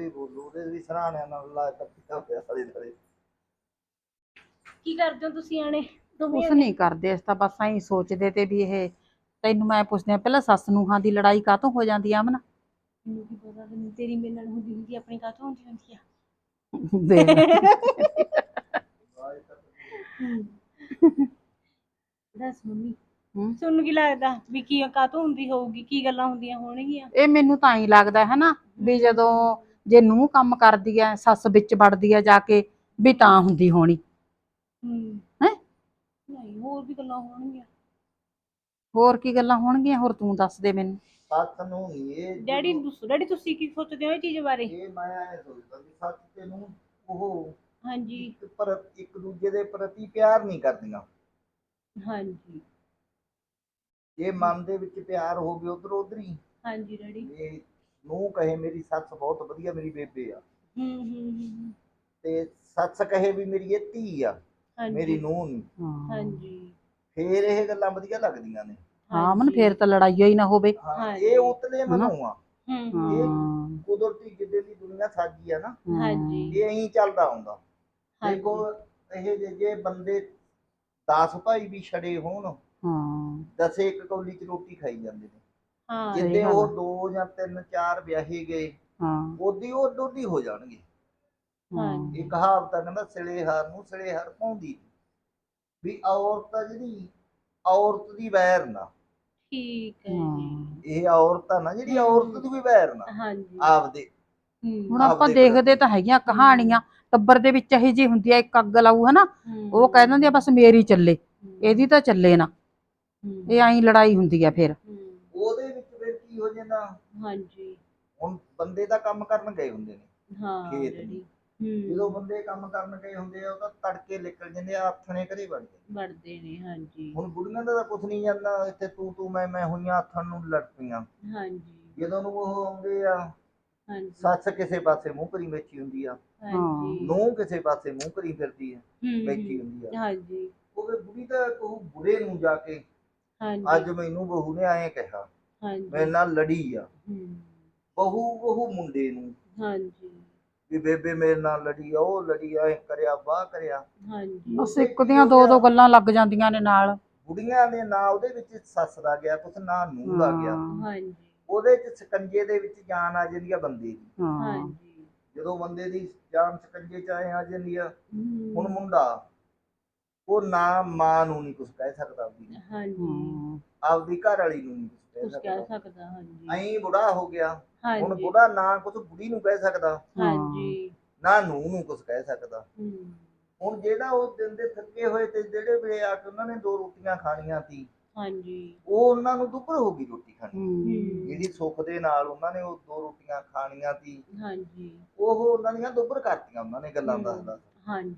ਉਹਦੇ ਬੋਲੂ ਉਹਦੇ ਵੀ ਸਰਾਣਿਆਂ ਨਾਲ ਲਾ ਕੱਟਿਆ ਹੋਇਆ ਸਾਰੇ ਸਾਰੇ ਕੀ ਕਰਦੇ ਹੋ ਤੁਸੀਂ ਆਣੇ? ਦੋਵੇਂ ਕੁਛ ਨਹੀਂ ਕਰਦੇ ਇਸ ਤਾਂ ਬਸ ਐਂ ਸੋਚਦੇ ਤੇ ਵੀ ਇਹ ਤੈਨੂੰ ਮੈਂ ਪੁੱਛਦੀ ਆ ਪਹਿਲਾਂ ਸੱਸ ਨੂੰਹਾਂ ਦੀ ਲੜਾਈ ਕਾਹਤੋਂ ਹੋ ਜਾਂਦੀ ਆ ਅਮਨ? ਮੈਨੂੰ ਕੀ ਪਤਾ ਤੈਨੂੰ ਤੇਰੀ ਮੇਰੇ ਨਾਲ ਹੁੰਦੀ ਹੁੰਦੀ ਆਪਣੀ ਕਾਹਤੋਂ ਹੁੰਦੀ ਹੁੰਦੀ ਆ? ਦੇਖ ਦੱਸ ਮੰਮੀ ਹਮ? ਤੁਹਾਨੂੰ ਕੀ ਲੱਗਦਾ ਵੀ ਕੀ ਕਾਹਤੋਂ ਹੁੰਦੀ ਹੋਊਗੀ ਕੀ ਗੱਲਾਂ ਹੁੰਦੀਆਂ ਹੋਣਗੀਆਂ? ਇਹ ਮੈਨੂੰ ਤਾਂ ਹੀ ਲੱਗਦਾ ਹੈ ਨਾ ਵੀ ਜਦੋਂ ਜੇ ਨੂੰਹ ਕੰਮ ਕਰਦੀ ਐ ਸੱਸ ਵਿੱਚ ਵੜਦੀ ਐ ਜਾ ਕੇ ਵੀ ਤਾਂ ਹੁੰਦੀ ਹੋਣੀ। ਹੂੰ। ਹੈਂ? ਨਹੀਂ ਹੋਰ ਵੀ ਗੱਲਾਂ ਹੋਣਗੀਆਂ। ਹੋਰ ਕੀ ਗੱਲਾਂ ਹੋਣਗੀਆਂ? ਹੋਰ ਤੂੰ ਦੱਸ ਦੇ ਮੈਨੂੰ। ਸੱਸ ਨੂੰ ਨੀ ਇਹ ਡੈਡੀ ਦੱਸੋ। ਡੈਡੀ ਤੁਸੀਂ ਕੀ ਸੋਚਦੇ ਹੋ ਇਹ ਚੀਜ਼ ਬਾਰੇ? ਇਹ ਮੈਂ ਐ ਸੋਚਦਾ ਵੀ ਸੱਸ ਤੇ ਨੂੰ ਉਹ ਹਾਂਜੀ। ਇੱਕ ਪਰ ਇੱਕ ਦੂਜੇ ਦੇ ਪ੍ਰਤੀ ਪਿਆਰ ਨਹੀਂ ਕਰਦੀਆਂ। ਹਾਂਜੀ। ਜੇ ਮਨ ਦੇ ਵਿੱਚ ਪਿਆਰ ਹੋਵੇ ਉਧਰ ਉਧਰ। ਹੀ ਹਾਂਜੀ ਡੈਡੀ। ਇਹ ਨੂੰ ਕਹੇ ਮੇਰੀ ਸੱਸ ਬਹੁਤ ਵਧੀਆ ਮੇਰੀ ਬੇਬੇ ਆ। ਹੂੰ ਹੂੰ ਹੂੰ ਤੇ ਸੱਸ ਕਹੇ ਵੀ ਮੇਰੀ ਇਹ ਧੀ ਆ ਹਾਂਜੀ। ਮੇਰੀ ਨੂੰਹ ਨਹੀਂ ਹਾਂ। ਹਾਂਜੀ। ਫੇਰ ਇਹ ਗੱਲਾਂ ਵਧੀਆ ਲੱਗਦੀਆਂ ਨੇ। ਹਾਂ ਅਮਨ ਫੇਰ ਤਾਂ ਲੜਾਈ ਹੀ ਨਾ ਹੋਵੇ। ਹਾਂ ਹਾਂਜੀ। ਇਹ ਉਤਲੇ ਮਨੋਂ ਆ। ਹੂੰ ਹੂੰ। ਹਾਂ। ਕੁਦਰਤੀ ਜਿੱਦੇ ਦੀ ਦੁਨੀਆ ਸਾਜੀ ਆ ਨਾ। ਹਾਂਜੀ। ਇਹ ਐਂ ਚੱਲਦਾ ਹੁੰਦਾ। ਹਾਂਜੀ। ਦੇਖੋ ਇਹ ਜੇ- ਜੇ ਬੰਦੇ 10 ਭਾਈ ਵੀ ਛੜੇ ਹੋਣ ਹਾਂ। ਦਸੇ ਇੱਕ ਕੌਲੀ ਚ ਰੋਟੀ ਖਾਈ ਜਾਂਦੇ ਨੇ। ਹਾਂ ਸਹੀ ਜਿੱਦੇ ਗੱਲ ਉਹ ਆ। ਦੋ ਜਾਂ ਤਿੰਨ ਚਾਰ ਵਿਆਹੇ ਗਏ ਹਾਂ। ਉਹਦੀ ਉਹ ਦੋਦੀ ਹੋ ਜਾਣਗੇ। ਹਾਂ। ਇਹ ਕਹਾਵਤ ਆ ਕਹਿੰਦਾ ਸਿਲੇ ਹਾਰ ਨੂੰ ਸਿਲੇ ਹਾਰ ਪਾਉਂਦੀ ਵੀ ਔਰਤ ਆ ਜਿਹੜੀ ਔਰਤ ਦੀ ਵੈਰ ਨਾ। ਠੀਕ ਹੈ ਜੀ। ਹਾਂ। ਇਹ ਔਰਤ ਆ ਨਾ ਜਿਹੜੀ ਔਰਤ ਦੀ ਵੀ ਵੈਰ ਨਾ। ਹਾਂਜੀ। ਆਪਦੇ। ਹੂੰ। ਹੁਣ ਆਪਾਂ ਆਪਦੇ ਦੇਖਦੇ ਤਾਂ ਹੈਗੀਆਂ ਕਹਾਣੀਆਂ ਟੱਬਰ ਦੇ ਵਿੱਚ ਇਹੀ ਜੀ ਹੁੰਦੀ ਆ ਇੱਕ ਅੱਗ ਲਾਊ ਹਨਾ? ਹੂੰ, ਉਹ ਕਹਿ ਦਿੰਦੇ ਆ ਬਸ ਮੇਰੀ ਚੱਲੇ। ਹੂੰ, ਇਹਦੀ ਤਾਂ ਚੱਲੇ ਨਾ। ਹੂੰ, ਇਹ ਐਂ ਲੜਾਈ ਹੁੰਦੀ ਆ ਫਿਰ। ਹੂੰ, ਹੋ ਜਾਂਦਾ। ਹਾਂਜੀ। ਹੁਣ ਬੰਦੇ ਦਾ ਕੰਮ ਕਰਨ ਗਏ ਹੁੰਦੇ ਨੇ। ਹਾਂ ਖੇਤ ਡੈਡੀ ਜਦੋਂ ਹੂੰ। ਬੰਦੇ ਕੰਮ ਕਰਨ ਗਏ ਹੁੰਦੇ ਆ ਉਹ ਤਾਂ ਤੜਕੇ ਨਿਕਲ ਜਾਂਦੇ ਆ ਆਥਣੇ ਘਰੇ ਵੜ ਜਾਂਦੇ। ਵੜਦੇ ਨੇ ਹਾਂਜੀ। ਹੁਣ ਬੁੜੀਆਂ ਦਾ ਤਾਂ ਕੁਝ ਨਹੀਂ ਜਾਂਦਾ ਇੱਥੇ ਤੂੰ ਤੂੰ ਮੈਂ ਮੈਂ ਹੋਈਆਂ ਆਥਣ ਨੂੰ ਲੜ ਪਈਆਂ। ਹਾਂਜੀ। ਜਦੋਂ ਨੂੰ ਉਹ ਆਉਂਦੇ ਆ ਹਾਂਜੀ। ਸੱਸ ਕਿਸੇ ਪਾਸੇ ਮੂੰਹ ਕਰੀ ਬੈਠੀ ਹੁੰਦੀ ਆ। ਹਾਂਜੀ। ਨੂੰ ਕਿਸੇ ਪਾਸੇ ਮੂੰਹ ਕਰੀ ਫਿਰਦੀ ਆ ਬੈਠੀ ਹੂੰ, ਹੁੰਦੀ ਆ। ਹਾਂਜੀ। ਉਹ ਫਿਰ ਬੁੜੀ ਤਾਂ ਉਹ ਬੁੜੇ ਨੂੰ ਜਾ ਕੇ ਹਾਂਜੀ। ਅੱਜ ਮੈਨੂੰ ਬਹੂ ਨੇ ਐਂ ਕਿਹਾ ਹਾਂਜੀ। ਮੇਰੇ ਨਾਲ ਲੜੀ ਆ। ਬਹੂ ਬਹੂ ਮੁੰਡੇ ਨੂੰ। ਹਾਂਜੀ। ਵੀ ਬੇਬੇ ਮੇਰੇ ਨਾਲ ਲੜੀ ਆ ਉਹ ਲੜੀ ਆ ਕਰਿਆ ਬਾਹ ਕਰਿਆ। ਹਾਂਜੀ। ਬਸ ਇੱਕ ਦੀਆਂ ਦੋ ਦੋ ਗੱਲਾਂ ਲੱਗ ਜਾਂਦੀਆਂ ਨੇ ਨਾਲ। ਬੁੜੀਆਂ ਦੇ ਨਾਂ ਉਹਦੇ ਵਿੱਚ ਸੱਸ ਦਾ ਗਿਆ ਕੁਛ ਨਾਂ ਨੂੰਹ ਦਾ ਗਿਆ। ਹਾਂ, ਹਾਂਜੀ। ਉਹਦੇ ਚ ਸਕੰਜੇ ਦੇ ਵਿੱਚ ਜਾਨ ਆ ਜਾਂਦੀ ਆ ਬੰਦੇ ਦੀ। ਹਾਂ। ਹਾਂਜੀ। ਜਦੋਂ ਬੰਦੇ ਦੀ ਜਾਨ ਸਕੰਜੇ ਚ ਆਏ ਆ ਜਾਂਦੀ ਆ ਹੁਣ ਮੁੰਡਾ ਉਹ ਨਾ ਮਾਂ ਨੂੰ ਨਹੀਂ ਕੁਝ ਕਹਿ ਸਕਦਾ ਆਪਦੀ ਹਾਂਜੀ। ਆਪਦੀ ਘਰ ਵਾਲੀ ਨੂੰ ਨਹੀਂ ਕੁਝ ਕੁਝ ਕਹਿ ਸਕਦਾ ਹਾਂਜੀ। ਐਂ ਬੁੜਾ ਹੋ ਗਿਆ ਹੁਣ ਹਾਂਜੀ। ਬੁੜਾ ਨਾ ਕੁਝ ਬੁੜੀ ਨੂੰ ਕਹਿ ਸਕਦਾ ਹਾਂਜੀ। ਨਾ ਨੂੰ ਨੂੰ ਕੁਝ ਕਹਿ ਸਕਦਾ। ਹੁਣ ਜਿਹੜਾ ਉਹ ਦਿਨ ਦੇ ਥੱਕੇ ਹੋਏ ਤੇ ਜਿਹੜੇ ਵੇਲੇ ਆ ਕੇ ਉਹਨਾਂ ਨੇ ਦੋ ਰੋਟੀਆਂ ਖਾਣੀਆਂ ਸੀ ਹਾਂਜੀ। ਉਹ ਉਹਨਾਂ ਨੂੰ ਦੁੱਭਰ ਹੋ ਗਈ ਰੋਟੀ ਖਾਣੀ। ਹੂੰ, ਜਿਹੜੀ ਸੁੱਖ ਦੇ ਨਾਲ ਉਹਨਾਂ ਨੇ ਉਹ ਦੋ ਰੋਟੀਆਂ ਖਾਣੀਆਂ ਸੀ ਹਾਂਜੀ। ਉਹ ਉਹਨਾਂ ਦੀਆਂ ਦੁੱਭਰ ਕਰਤੀਆਂ ਉਹਨਾਂ ਨੇ ਗੱਲਾਂ ਹਮ। ਦੱਸਦਾ। ਹਾਂਜੀ।